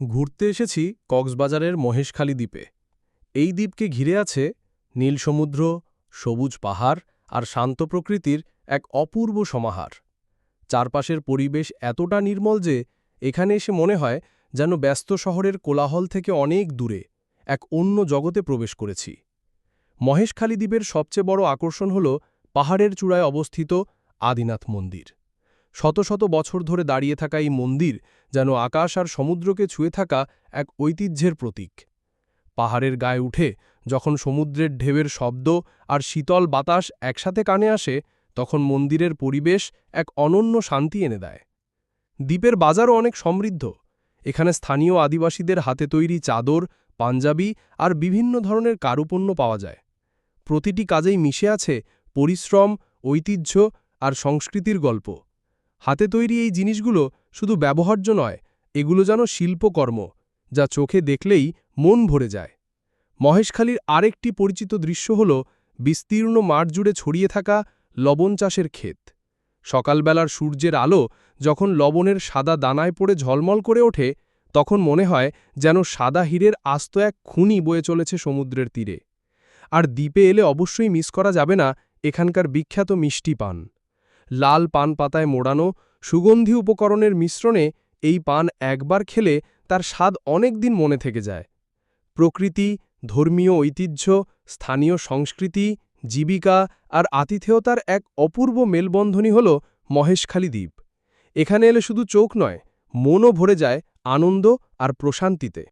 ঘুরতে এসেছি কক্সবাজারের মহেশখালী দ্বীপে। এই দ্বীপকে ঘিরে আছে নীল সমুদ্র সবুজ পাহাড় আর শান্ত প্রকৃতির এক অপূর্ব সমাহার। চারপাশের পরিবেশ এতটা নির্মল যে এখানে এসে মনে হয় যেন ব্যস্ত শহরের কোলাহল থেকে অনেক দূরে এক অন্য জগতে প্রবেশ করেছি। মহেশখালী দ্বীপের সবচেয়ে বড় আকর্ষণ হল পাহাড়ের চূড়ায় অবস্থিত আদিনাথ মন্দির। শত শত বছর ধরে দাঁড়িয়ে থাকা এই মন্দির যেন আকাশ আর সমুদ্রকে ছুঁয়ে থাকা এক ঐতিহ্যের প্রতীক। পাহাড়ের গায়ে উঠে যখন সমুদ্রের ঢেউয়ের শব্দ আর শীতল বাতাস একসাথে কানে আসে, তখন মন্দিরের পরিবেশ এক অনন্য শান্তি এনে দেয়। দ্বীপের বাজারও অনেক সমৃদ্ধ। এখানে স্থানীয় আদিবাসীদের হাতে তৈরি চাদর, পাঞ্জাবি আর বিভিন্ন ধরনের কারুপণ্য পাওয়া যায়। প্রতিটি কাজেই মিশে আছে পরিশ্রম, ঐতিহ্য আর সংস্কৃতির গল্প। হাতে তৈরি এই জিনিসগুলো শুধু ব্যবহার্য নয়, এগুলো যেন শিল্পকর্ম, যা চোখে দেখলেই মন ভরে যায়। মহেশখালীর আরেকটি পরিচিত দৃশ্য হল বিস্তীর্ণ মাঠ জুড়ে ছড়িয়ে থাকা লবণ চাষের ক্ষেত। সকালবেলার সূর্যের আলো যখন লবণের সাদা দানায় পড়ে ঝলমল করে ওঠে, তখন মনে হয় যেন সাদা হীরের আস্ত এক খুনি বয়ে চলেছে সমুদ্রের তীরে। আর দ্বীপে এলে অবশ্যই মিস করা যাবে না এখানকার বিখ্যাত মিষ্টি পান। লাল পান পাতায় মোড়ানো সুগন্ধি উপকরণের মিশ্রণে এই পান একবার খেলে তার স্বাদ অনেক দিন মনে থেকে যায়। প্রকৃতি, ধর্মীয় ঐতিহ্য, স্থানীয় সংস্কৃতি, জীবিকা আর আতিথেয়তার এক অপূর্ব মেলবন্ধনী হল মহেশখালী দ্বীপ। এখানে এলে শুধু চোখ নয়, মনও ভরে যায় আনন্দ আর প্রশান্তিতে।